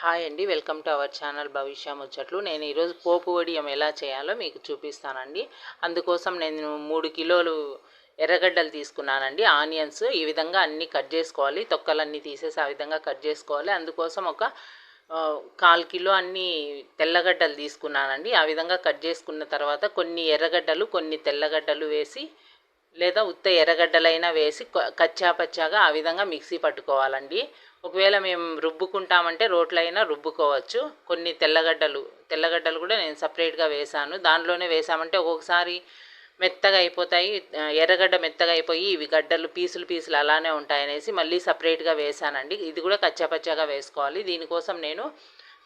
Hi అండి. Welcome to our channel Bhavishya Muchatlu. నేను ఈరోజు పోపు వడియం ఎలా చేయాలో మీకు చూపిస్తానండి. అందుకోసం నేను మూడు కిలోలు ఎర్రగడ్డలు తీసుకున్నానండి. ఆనియన్స్ ఈ విధంగా అన్నీ కట్ చేసుకోవాలి. తొక్కలన్నీ తీసేసి ఆ విధంగా కట్ చేసుకోవాలి. అందుకోసం ఒక కాల్ కిలో అన్ని తెల్లగడ్డలు తీసుకున్నానండి. ఆ విధంగా కట్ చేసుకున్న తర్వాత కొన్ని ఎర్రగడ్డలు కొన్ని తెల్లగడ్డలు వేసి లేదా ఉత్త ఎర్రగడ్డలైనా వేసి కచ్చా పచ్చాగా ఆ విధంగా మిక్సీ పట్టుకోవాలండి. ఒకవేళ మేము రుబ్బుకుంటామంటే రోట్లో అయినా రుబ్బుకోవచ్చు. కొన్ని తెల్లగడ్డలు తెల్లగడ్డలు కూడా నేను సపరేట్గా వేసాను దానిలోనే వేసామంటే ఒక్కొక్కసారి మెత్తగా అయిపోతాయి. ఎర్రగడ్డ మెత్తగా అయిపోయి ఇవి గడ్డలు పీసులు పీసులు అలానే ఉంటాయనేసి మళ్ళీ సపరేట్గా వేసానండి ఇది కూడా కచ్చాపచ్చాగా వేసుకోవాలి. దీనికోసం నేను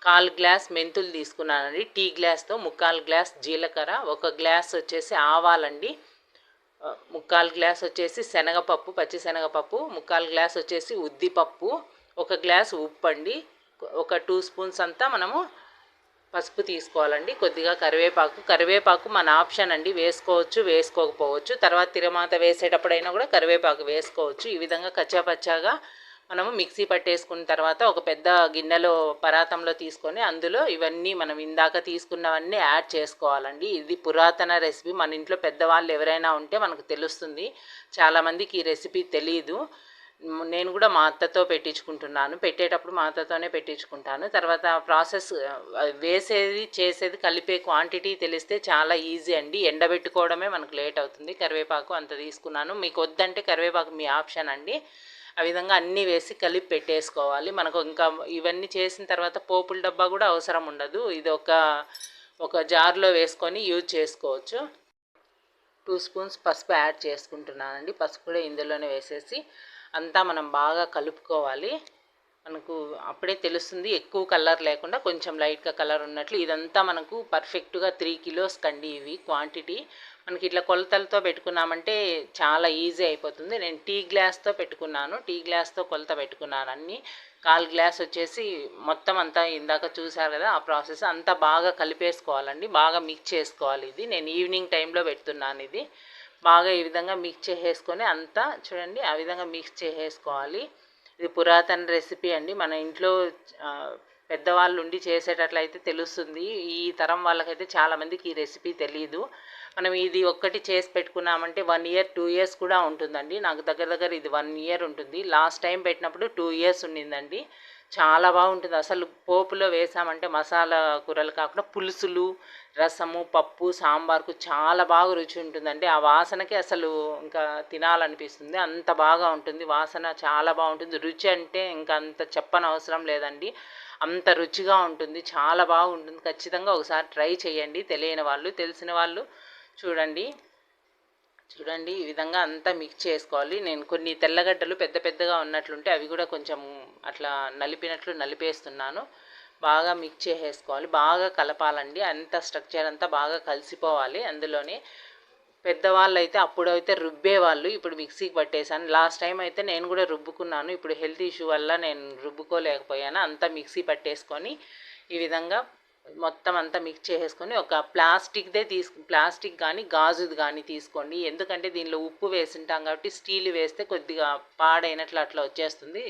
కాల్ గ్లాస్ మెంతులు తీసుకున్నానండి. టీ గ్లాస్తో ముక్కాలు గ్లాస్ జీలకర్ర ఒక గ్లాస్ వచ్చేసి ఆవాలండి. ముక్కాలు గ్లాస్ వచ్చేసి శనగపప్పు పచ్చి శనగపప్పు ముక్కాలు గ్లాస్ వచ్చేసి ఉద్దిపప్పు ఒక గ్లాస్ ఉప్పు అండి ఒక టూ స్పూన్స్ అంతా మనము పసుపు తీసుకోవాలండి. కొద్దిగా కరివేపాకు కరివేపాకు మన ఆప్షన్ అండి. వేసుకోవచ్చు వేసుకోకపోవచ్చు. తర్వాత తిరమాత వేసేటప్పుడైనా కూడా కరివేపాకు వేసుకోవచ్చు. ఈ విధంగా కచ్చాపచ్చాగా మనము మిక్సీ పట్టేసుకున్న తర్వాత ఒక పెద్ద గిన్నెలో పరాతంలో తీసుకొని అందులో ఇవన్నీ మనం ఇందాక తీసుకున్నవన్నీ యాడ్ చేసుకోవాలండి. ఇది పురాతన రెసిపీ. మన ఇంట్లో పెద్దవాళ్ళు ఎవరైనా ఉంటే మనకు తెలుస్తుంది. చాలామందికి ఈ రెసిపీ తెలియదు నేను కూడా మా అత్తతో పెట్టించుకుంటున్నాను. పెట్టేటప్పుడు మా అత్తతోనే పెట్టించుకుంటాను. తర్వాత ప్రాసెస్ వేసేది చేసేది కలిపే క్వాంటిటీ తెలిస్తే చాలా ఈజీ అండి. ఎండబెట్టుకోవడమే మనకు లేట్ అవుతుంది. కరివేపాకు అంత తీసుకున్నాను. మీకు వద్దంటే కరివేపాకు మీ ఆప్షన్ అండి. ఆ విధంగా అన్నీ వేసి కలిపి పెట్టేసుకోవాలి. మనకు ఇంకా ఇవన్నీ చేసిన తర్వాత పోపుల డబ్బా కూడా అవసరం ఉండదు. ఇది ఒక ఒక జార్లో వేసుకొని యూజ్ చేసుకోవచ్చు. టూ స్పూన్స్ పసుపు యాడ్ చేసుకుంటున్నానండి. పసుపు కూడా ఇందులోనే వేసేసి అంతా మనం బాగా కలుపుకోవాలి. మనకు అప్పుడే తెలుస్తుంది ఎక్కువ కలర్ లేకుండా కొంచెం లైట్గా కలర్ ఉన్నట్లు. ఇదంతా మనకు పర్ఫెక్ట్గా త్రీ కిలోస్ కండి ఇవి క్వాంటిటీ. మనకి ఇట్లా కొలతలతో పెట్టుకున్నామంటే చాలా ఈజీ అయిపోతుంది. నేను టీ గ్లాస్తో పెట్టుకున్నాను. టీ గ్లాస్తో కొలత పెట్టుకున్నాను అన్నీ. కాల్ గ్లాస్ వచ్చేసి మొత్తం అంతా ఇందాక చూసారు కదా ఆ ప్రాసెస్. అంతా బాగా కలిపేసుకోవాలండి. బాగా మిక్స్ చేసుకోవాలి ఇది. నేను ఈవినింగ్ టైంలో పెడుతున్నాను ఇది. బాగా ఈ విధంగా మిక్స్ చేసేసుకొని అంతా చూడండి ఆ విధంగా మిక్స్ చేసేసుకోవాలి. ఇది పురాతన రెసిపీ అండి. మన ఇంట్లో పెద్దవాళ్ళు ఉండి చేసేటట్లయితే తెలుస్తుంది. ఈ తరం వాళ్ళకైతే చాలామందికి ఈ రెసిపీ తెలియదు మనం ఇది ఒక్కటి చేసి పెట్టుకున్నామంటే వన్ ఇయర్ టూ ఇయర్స్ కూడా ఉంటుందండి. నాకు దగ్గర దగ్గర ఇది వన్ ఇయర్ ఉంటుంది. లాస్ట్ టైం పెట్టినప్పుడు టూ ఇయర్స్ ఉండిందండి. చాలా బాగుంటుంది. అసలు పోపులో వేసామంటే మసాలా కూరలు కాకుండా పులుసులు రసము పప్పు సాంబార్కు చాలా బాగా రుచి ఉంటుందండి. ఆ వాసనకి అసలు ఇంకా తినాలనిపిస్తుంది. అంత బాగా ఉంటుంది. వాసన చాలా బాగుంటుంది. రుచి అంటే ఇంకా అంత చెప్పనవసరం లేదండి. అంత రుచిగా ఉంటుంది. చాలా బాగుంటుంది. ఖచ్చితంగా ఒకసారి ట్రై చేయండి. తెలియని వాళ్ళు తెలిసిన వాళ్ళు చూడండి. చూడండి ఈ విధంగా అంతా మిక్స్ చేసుకోవాలి. నేను కొన్ని తెల్లగడ్డలు పెద్ద పెద్దగా ఉన్నట్లుంటే అవి కూడా కొంచెం అట్లా నలిపినట్లు నలిపేస్తున్నాను. బాగా మిక్స్ చేసేసుకోవాలి. బాగా కలపాలండి. అంత స్ట్రక్చర్ అంతా బాగా కలిసిపోవాలి అందులోనే. పెద్దవాళ్ళు అయితే అప్పుడైతే రుబ్బేవాళ్ళు. ఇప్పుడు మిక్సీకి పట్టేశాను. లాస్ట్ టైం అయితే నేను కూడా రుబ్బుకున్నాను. ఇప్పుడు హెల్త్ ఇష్యూ వల్ల నేను రుబ్బుకోలేకపోయాను. అంతా మిక్సీ పట్టేసుకొని ఈ విధంగా మొత్తం అంతా మిక్స్ చేసేసుకొని ఒక ప్లాస్టిక్దే తీసుకు ప్లాస్టిక్ కానీ గాజుది కానీ తీసుకోండి. ఎందుకంటే దీనిలో ఉప్పు వేసింటాం కాబట్టి స్టీల్ వేస్తే కొద్దిగా పాడైనట్లు అట్లా వచ్చేస్తుంది.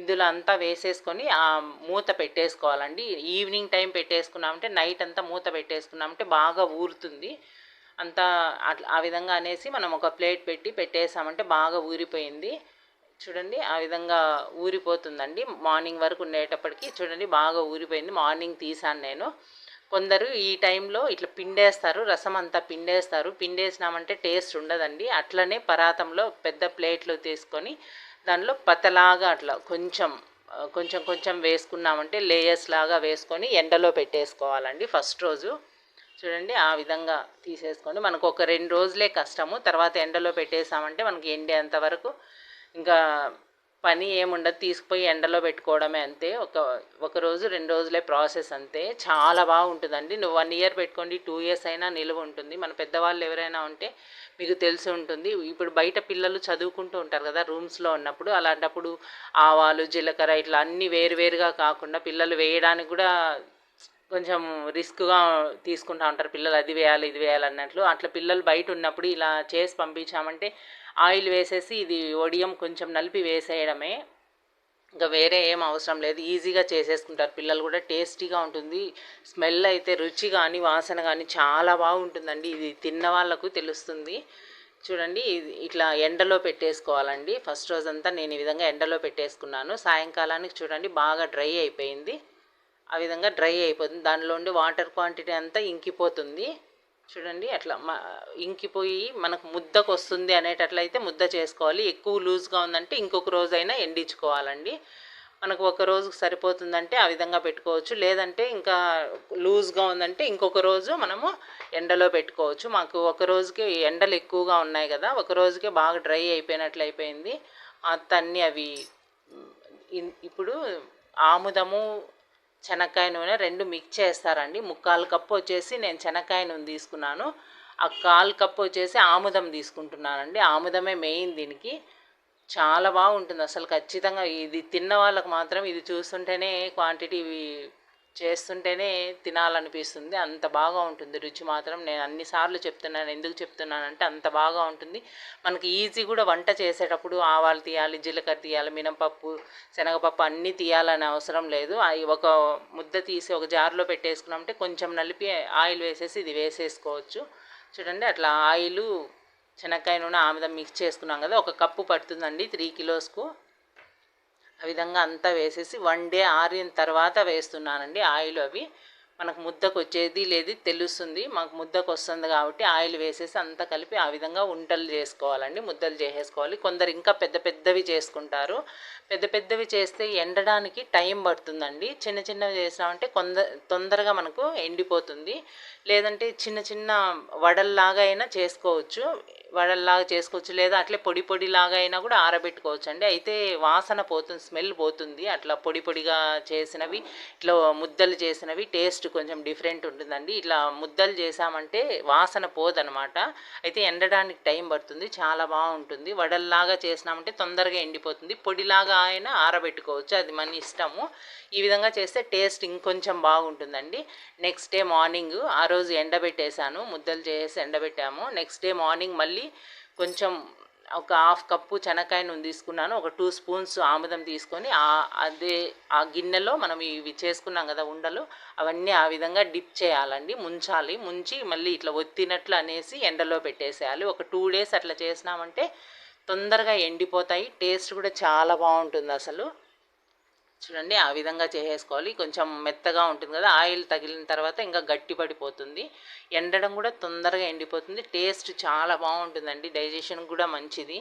ఇందులో అంతా వేసేసుకొని ఆ మూత పెట్టేసుకోవాలండి. ఈవినింగ్ టైం పెట్టేసుకున్నామంటే నైట్ అంతా మూత పెట్టేసుకున్నామంటే బాగా ఊరుతుంది. అంతా అట్లా ఆ విధంగా అనేసి మనం ఒక ప్లేట్ పెట్టి పెట్టేసామంటే బాగా ఊరిపోయింది. చూడండి ఆ విధంగా ఊరిపోతుందండి. మార్నింగ్ వరకు ఉండేటప్పటికి చూడండి బాగా ఊరిపోయింది. మార్నింగ్ తీసాను నేను. కొందరు ఈ టైంలో ఇట్లా పిండేస్తారు రసం అంతా పిండేస్తారు. పిండేసినామంటే టేస్ట్ ఉండదండి. అట్లనే పరాతంలో పెద్ద ప్లేట్లు తీసుకొని దానిలో పతలాగా అట్లా కొంచెం కొంచెం కొంచెం వేసుకున్నామంటే లేయర్స్ లాగా వేసుకొని ఎండలో పెట్టేసుకోవాలండి ఫస్ట్ రోజు. చూడండి ఆ విధంగా తీసేసుకోండి. మనకు ఒక రెండు రోజులే కష్టము. తర్వాత ఎండలో పెట్టేసామంటే మనకి ఎండేంత వరకు ఇంకా పని ఏముండదు తీసుకుపోయి ఎండలో పెట్టుకోవడమే అంతే. ఒక ఒక రోజు రెండు రోజులే ప్రాసెస్ అంతే. చాలా బాగుంటుందండి నువ్వు వన్ ఇయర్ పెట్టుకోండి టూ ఇయర్స్ అయినా నిలువ ఉంటుంది. మన పెద్దవాళ్ళు ఎవరైనా ఉంటే మీకు తెలిసి ఉంటుంది. ఇప్పుడు బయట పిల్లలు చదువుకుంటూ ఉంటారు కదా రూమ్స్లో ఉన్నప్పుడు. అలాంటప్పుడు ఆవాలు జీలకర్ర ఇట్లా అన్నీ వేరువేరుగా కాకుండా పిల్లలు వేయడానికి కూడా కొంచెం రిస్క్గా తీసుకుంటూ ఉంటారు. పిల్లలు అది వేయాలి ఇది వేయాలి అన్నట్లు. అట్లా పిల్లలు బయట ఉన్నప్పుడు ఇలా చేసి పంపించామంటే ఆయిల్ వేసేసి ఇది ఒడియం కొంచెం నలిపి వేసేయడమే. ఇంకా వేరే ఏం అవసరం లేదు. ఈజీగా చేసేసుకుంటారు. పిల్లలు కూడా టేస్టీగా ఉంటుంది. స్మెల్ అయితే రుచి కానీ వాసన కానీ చాలా బాగుంటుందండి. ఇది తిన్న వాళ్ళకు తెలుస్తుంది. చూడండి ఇది ఇట్లా ఎండలో పెట్టేసుకోవాలండి. ఫస్ట్ రోజంతా నేను ఈ విధంగా ఎండలో పెట్టేసుకున్నాను. సాయంకాలానికి చూడండి బాగా డ్రై అయిపోయింది. ఆ విధంగా డ్రై అయిపోతుంది. దానిలో ఉండి వాటర్ క్వాంటిటీ అంతా ఇంకిపోతుంది. చూడండి అట్లా ఇంకిపోయి మనకు ముద్దకు వస్తుంది అనేటట్లయితే ముద్ద చేసుకోవాలి. ఎక్కువ లూజ్గా ఉందంటే ఇంకొక రోజైనా ఎండించుకోవాలండి. మనకు ఒక రోజుకు సరిపోతుందంటే ఆ విధంగా పెట్టుకోవచ్చు. లేదంటే ఇంకా లూజ్గా ఉందంటే ఇంకొక రోజు మనము ఎండలో పెట్టుకోవచ్చు. మాకు ఒక రోజుకి ఎండలు ఎక్కువగా ఉన్నాయి కదా ఒక రోజుకే బాగా డ్రై అయిపోయినట్లు అయిపోయింది. అతన్ని అవి ఇప్పుడు ఆముదము శనక్కాయ నూనె రెండు మిక్స్ చేస్తారండి. ముక్కాలు కప్పు వచ్చేసి నేను శనక్కాయ నూనె తీసుకున్నాను. ఆ కాలు కప్పు వచ్చేసి ఆముదం తీసుకుంటున్నానండి. ఆముదమే మెయిన్ దీనికి. చాలా బాగుంటుంది అసలు ఖచ్చితంగా. ఇది తిన్న వాళ్ళకు మాత్రం ఇది చూస్తుంటేనే క్వాంటిటీ చేస్తుంటేనే తినాలనిపిస్తుంది. అంత బాగా ఉంటుంది రుచి మాత్రం. నేను అన్నిసార్లు చెప్తున్నాను ఎందుకు చెప్తున్నానంటే అంత బాగా ఉంటుంది. మనకి ఈజీ కూడా వంట చేసేటప్పుడు ఆవాలు తీయాలి జీలకర్ర తీయాలి మినపప్పు శనగపప్పు అన్నీ తీయాలని అవసరం లేదు. అవి ఒక ముద్ద తీసి ఒక జార్లో పెట్టేసుకున్నామంటే కొంచెం నలిపి ఆయిల్ వేసేసి ఇది వేసేసుకోవచ్చు. చూడండి అట్లా ఆయిల్ శనక్కాయ నూనె ఆముదం మిక్స్ చేసుకున్నాం కదా ఒక కప్పు పడుతుందండి త్రీ కిలోస్కు. విధంగా అంతా వేసేసి వన్ డే ఆరిన తర్వాత వేస్తున్నానండి ఆయిల్ అవి. మనకు ముద్దకు వచ్చేది లేదు తెలుస్తుంది. మాకు ముద్దకు వస్తుంది కాబట్టి ఆయిల్ వేసేసి అంతా కలిపి ఆ విధంగా ఉంటలు చేసుకోవాలండి ముద్దలు చేసేసుకోవాలి. కొందరు ఇంకా పెద్ద పెద్దవి చేసుకుంటారు. పెద్ద పెద్దవి చేస్తే ఎండడానికి టైం పడుతుందండి. చిన్న చిన్నవి చేసామంటే కొంద తొందరగా మనకు ఎండిపోతుంది. లేదంటే చిన్న చిన్న వడల్లాగా అయినా చేసుకోవచ్చు. వడల్లాగా చేసుకోవచ్చు. లేదా అట్లే పొడి పొడిలాగా అయినా కూడా ఆరబెట్టుకోవచ్చు అండి అయితే వాసన పోతుంది స్మెల్ పోతుంది. అట్లా పొడి పొడిగా చేసినవి ఇట్లా ముద్దలు చేసినవి టేస్ట్ కొంచెం డిఫరెంట్ ఉంటుందండి. ఇట్లా ముద్దలు చేసామంటే వాసన పోదనమాట. అయితే ఎండడానికి టైం పడుతుంది చాలా బాగుంటుంది. వడల్లాగా చేసినామంటే తొందరగా ఎండిపోతుంది. పొడిలాగా అయినా ఆరబెట్టుకోవచ్చు అది మన ఇష్టము. ఈ విధంగా చేస్తే టేస్ట్ ఇంకొంచెం బాగుంటుందండి. నెక్స్ట్ డే మార్నింగ్ ఆ రోజు ఎండబెట్టేశాను ముద్దలు చేసి ఎండబెట్టాము. నెక్స్ట్ డే మార్నింగ్ మళ్ళీ కొంచెం ఒక హాఫ్ కప్పు శనక్కాయ నూనె తీసుకున్నాను. ఒక టూ స్పూన్స్ ఆముదం తీసుకొని అదే ఆ గిన్నెలో మనం ఇవి చేసుకున్నాం కదా ఉండలు అవన్నీ ఆ విధంగా డిప్ చేయాలండి. ముంచాలి. ముంచి మళ్ళీ ఇట్లా ఒత్తినట్లు అనేసి ఎండలో పెట్టేసేయాలి. ఒక టూ డేస్ అట్లా చేసినామంటే తొందరగా ఎండిపోతాయి. టేస్ట్ కూడా చాలా బాగుంటుంది అసలు. చూడండి ఆ విధంగా చేసేసుకోవాలి. కొంచెం మెత్తగా ఉంటుంది కదా ఆయిల్ తగిలిన తర్వాత ఇంకా గట్టి పడిపోతుంది. ఎండడం కూడా తొందరగా ఎండిపోతుంది. టేస్ట్ చాలా బాగుంటుందండి. డైజెషన్ కూడా మంచిది.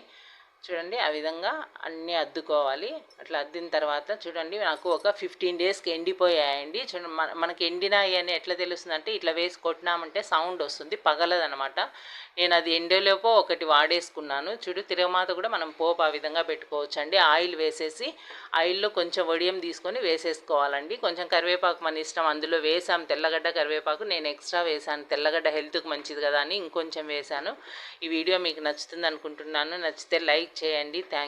చూడండి ఆ విధంగా అన్నీ అద్దుకోవాలి. అట్లా అద్దిన తర్వాత చూడండి నాకు ఒక ఫిఫ్టీన్ డేస్కి ఎండిపోయాయండి. చూడండి మనకి ఎండినాయి అని ఎట్లా తెలుస్తుంది అంటే ఇట్లా వేసి కొట్టినామంటే సౌండ్ వస్తుంది పగలదనమాట నేను అది ఎండేలోపో ఒకటి వాడేసుకున్నాను. చూడు తిరగమాత కూడా మనం పోపు ఆ విధంగా పెట్టుకోవచ్చు అండి ఆయిల్ వేసేసి ఆయిల్లో కొంచెం వడియం తీసుకొని వేసేసుకోవాలండి. కొంచెం కరివేపాకు మన ఇష్టం అందులో వేసాం తెల్లగడ్డ కరివేపాకు. నేను ఎక్స్ట్రా వేసాను తెల్లగడ్డ హెల్త్కి మంచిది కదా అని ఇంకొంచెం వేశాను ఈ వీడియో మీకు నచ్చుతుంది అనుకుంటున్నాను. నచ్చితే లైక్ లైక్ చేయండి. థ్యాంక్